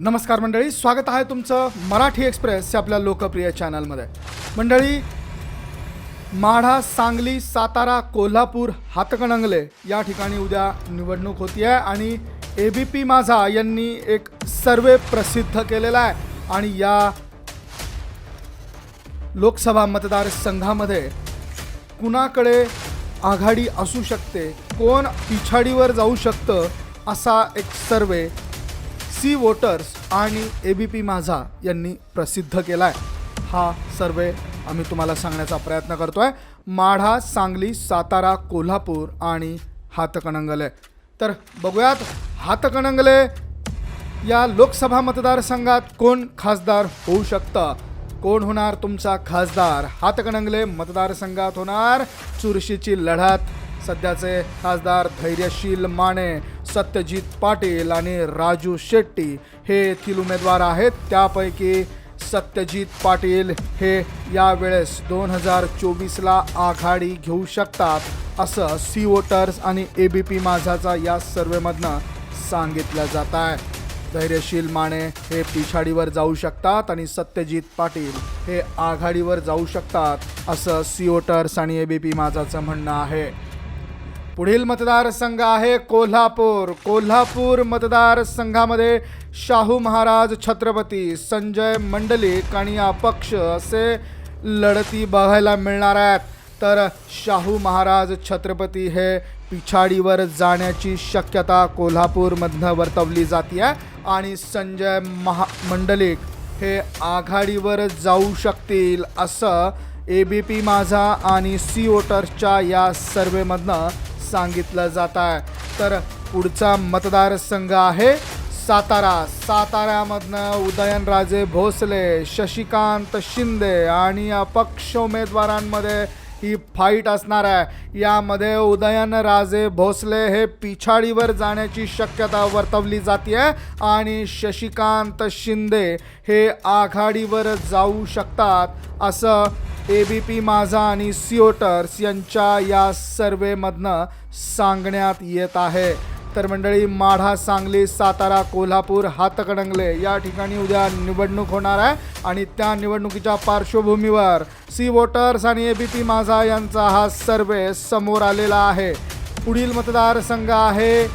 नमस्कार मंडळी स्वागत आहे तुमचं मराठी एक्सप्रेस या आपल्या लोकप्रिय चॅनलमध्ये. मंडळी माढा सांगली सातारा कोल्हापूर हातकणंगले या ठिकाणी उद्या निवडणूक होती आहे आणि ए बी पी माझा यांनी एक सर्वे प्रसिद्ध केलेला आहे आणि या लोकसभा मतदारसंघामध्ये कुणाकडे आघाडी असू शकते कोण पिछाडीवर जाऊ शकतं असा एक सर्वे सी वोटर्स आणि ए बी पी माझा यांनी प्रसिद्ध केला आहे हा सर्वे आम्ही तुम्हाला सांगण्याचा प्रयत्न करतो आहे माढा सांगली सातारा कोल्हापूर आणि हातकणंगले. तर बघूयात हातकणंगले या लोकसभा मतदारसंघात कोण खासदार होऊ शकतं? कोण होणार तुमचा खासदार? हातकणंगले मतदारसंघात होणार चुरशीची लढत. सध्याचे खासदार धैर्यशील माने. सत्यजित पाटील आणि राजू शेट्टी हे येथील उमेदवार आहेत. त्यापैकी सत्यजित पाटील हे यावेळेस दोन हजार चोवीसला आघाडी घेऊ शकतात असं सी वोटर्स आणि ए बी पी माझाचा या सर्वेमधनं सांगितलं जात आहे. धैर्यशील माने हे पिछाडीवर जाऊ शकतात आणि सत्यजित पाटील हे आघाडीवर जाऊ शकतात असं सी वोटर्स आणि ए बी पी माझाचं म्हणणं आहे. पुढील मतदारसंघ आहे कोल्हापूर. कोल्हापूर मतदारसंघामध्ये शाहू महाराज छत्रपती संजय मंडलिक आणि अपक्ष असे लढती बघायला मिळणार आहेत. तर शाहू महाराज छत्रपती हे पिछाडीवर जाण्याची शक्यता कोल्हापूरमधनं वर्तवली जाते आहे आणि संजय महा मंडलिक हे आघाडीवर जाऊ शकतील असं ए बी पी माझा आणि सी वोटर्सच्या या सर्वेमधनं सांगितलं जात आहे. तर पुढचा मतदारसंघ आहे सातारा. साताऱ्यामधनं उदयनराजे भोसले शशिकांत शिंदे आणि अपक्ष उमेदवारांमध्ये ही फाईट असणार आहे. यामध्ये उदयनराजे भोसले हे पिछाडीवर जाण्याची शक्यता वर्तवली जाते आणि शशिकांत शिंदे हे आघाडीवर जाऊ शकतात असं ए बी पी माझा आणि सिओटर्स यांच्या या सर्वेमधनं सांगण्यात येत आहे. तर मंडळी माढा सांगली सातारा कोल्हापूर हातकणंगले या ठिकाणी उद्या निवडणूक होणार आहे आणि त्या निवडणुकीच्या पार्श्वभूमीवर सी वोटर्स आणि ए बी पी माझा यांचा हा सर्वे समोर आलेला आहे. पुढील मतदारसंघ आहे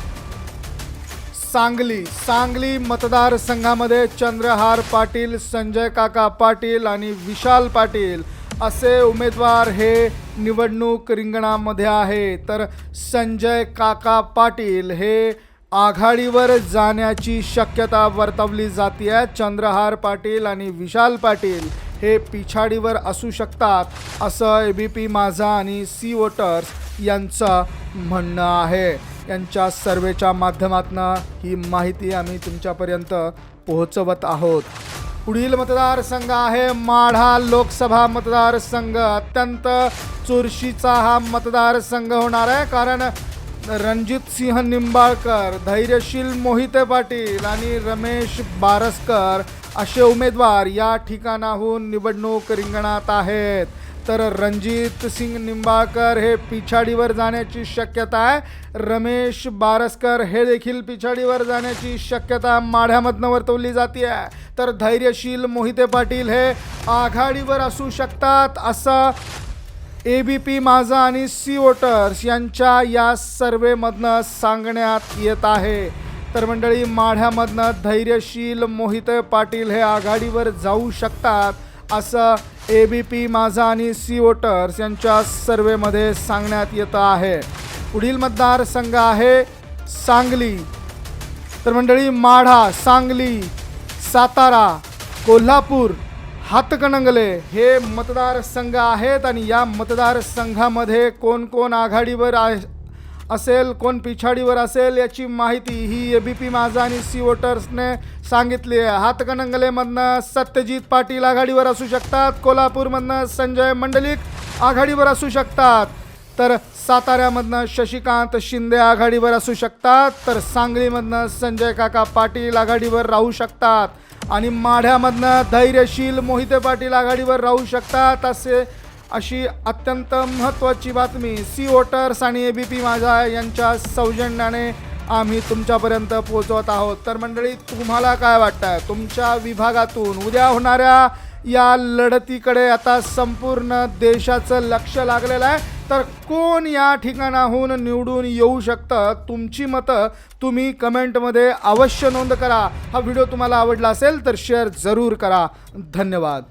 सांगली. सांगली मतदारसंघामध्ये चंद्रहार पाटील संजय काका पाटील आणि विशाल पाटील असे उमेदवार हे निवडणूक रिंगणामध्ये आहे. तर संजय काका पाटील हे आघाडीवर जाण्याची शक्यता वर्तवली जाते आहे चंद्रहार पाटील आणि विशाल पाटील हे पिछाडीवर असू शकतात असं ए बी पी माझा आणि सी वोटर्स यांचं म्हणणं आहे. यांच्या सर्वेच्या माध्यमातून ही माहिती आम्ही तुमच्यापर्यंत पोहोचवत आहोत. पुढील मतदारसंघ आहे माढा लोकसभा मतदारसंघ. अत्यंत चुरशीचा हा मतदारसंघ होणार आहे कारण रणजित सिंह निंबाळकर धैर्यशील मोहिते पाटील आणि रमेश बारसकर असे उमेदवार या ठिकाणाहून निवडणूक रिंगणात आहेत. तर रणजित सिंग निंबाळकर हे पिछाडीवर जाण्याची शक्यता आहे. रमेश बारसकर हे देखील पिछाडीवर जाण्याची शक्यता माढ्यामधनं वर्तवली जाते आहे तर धैर्यशील मोहिते पाटील हे आघाडीवर असू शकतात असं ए बी पी माझा आणि सी वोटर्स यांच्या या सर्वेमधनं सांगण्यात येत आहे. तर मंडळी माढ्यामधनं धैर्यशील मोहिते पाटील हे आघाडीवर जाऊ शकतात असं ए बी पी माझा आणि सी वोटर्स यांच्या सर्वेमध्ये सांगण्यात येतं आहे. पुढील मतदारसंघ आहे सांगली. तर मंडळी माढा सांगली सातारा कोल्हापूर हातकणंगले हे मतदारसंघ आहेत आणि या मतदारसंघामध्ये कोण कोण आघाडीवर आहे असेल कोण पिछाडीवर असेल याची माहिती ही ए बी पी माझा आणि सी वोटर्सने सांगितली आहे. हातकणंगलेमधनं सत्यजित पाटील आघाडीवर असू शकतात. कोल्हापूरमधनं संजय मंडलिक आघाडीवर असू शकतात. तर साताऱ्यामधनं शशिकांत शिंदे आघाडीवर असू शकतात. तर सांगलीमधनं संजय काका पाटील आघाडीवर राहू शकतात. आणि माढ्यामधनं धैर्यशील मोहिते पाटील आघाडीवर राहू शकतात असे अशी अत्यंत महत्त्वाची बातमी सी वोटर्स आणि ए बी पी माझा यांच्या सौजन्याने आम्ही तुमच्यापर्यंत पोहोचवत आहोत. तर मंडळी तुम्हाला काय वाटतं तुमच्या विभागातून उद्या होणाऱ्या या लढतीकडे आता संपूर्ण देशाचं लक्ष लागलेलं आहे. तर कोण या ठिकाणाहून निवडून येऊ शकतं? तुमची मतं तुम्ही कमेंटमध्ये अवश्य नोंद करा. हा व्हिडिओ तुम्हाला आवडला असेल तर शेअर जरूर करा. धन्यवाद.